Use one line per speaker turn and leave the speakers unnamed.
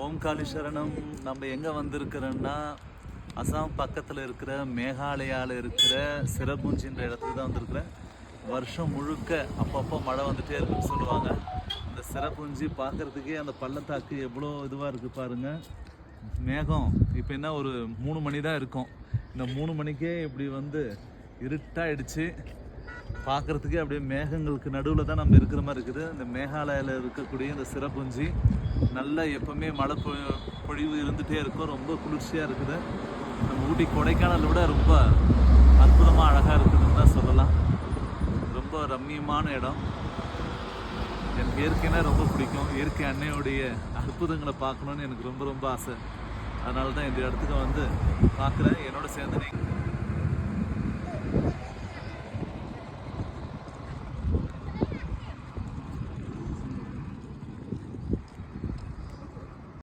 ஓம்காலி சரணம். நம்ம எங்கே வந்திருக்கிறோன்னா அசாம் பக்கத்தில் இருக்கிற மேகாலயாவில் இருக்கிற சிறப்புஞ்சின்ற இடத்துக்கு தான் வந்திருக்கிறேன். வருஷம் முழுக்க அப்பப்போ மழை வந்துட்டே இருக்குன்னு சொல்லுவாங்க. இந்த சிறப்புஞ்சி பார்க்கறதுக்கே அந்த பள்ளத்தாக்கு எவ்வளோ இதுவாக இருக்குது பாருங்கள் மேகம் இப்போ என்ன ஒரு மூணு மணி தான் இருக்கும். இந்த மூணு மணிக்கே இப்படி வந்து இருட்டாயிடுச்சு. பார்க்கறதுக்கே அப்படியே மேகங்களுக்கு நடுவில் தான் நம்ம இருக்கிற மாதிரி இருக்குது. இந்த மேகாலயாவில் இருக்கக்கூடிய இந்த சிறப்புஞ்சி நல்லா எப்போவுமே மழை பொ- பொழிவு இருந்துகிட்டே இருக்கும். ரொம்ப குளிர்ச்சியாக இருக்குது. நம்ம ஊட்டி கொடைக்கானலை விட ரொம்ப அற்புதமாக அழகாக இருக்குதுன்னு தான் சொல்லலாம். ரொம்ப ரம்மியமான இடம். எனக்கு இயற்கைனா ரொம்ப பிடிக்கும். இயற்கை அன்னையுடைய அற்புதங்களை பார்க்கணுன்னு எனக்கு ரொம்ப ரொம்ப ஆசை. அதனால தான் இந்த இடத்துக்கு வந்து பார்க்குறேன். என்னோட சேர்ந்து நீங்கள்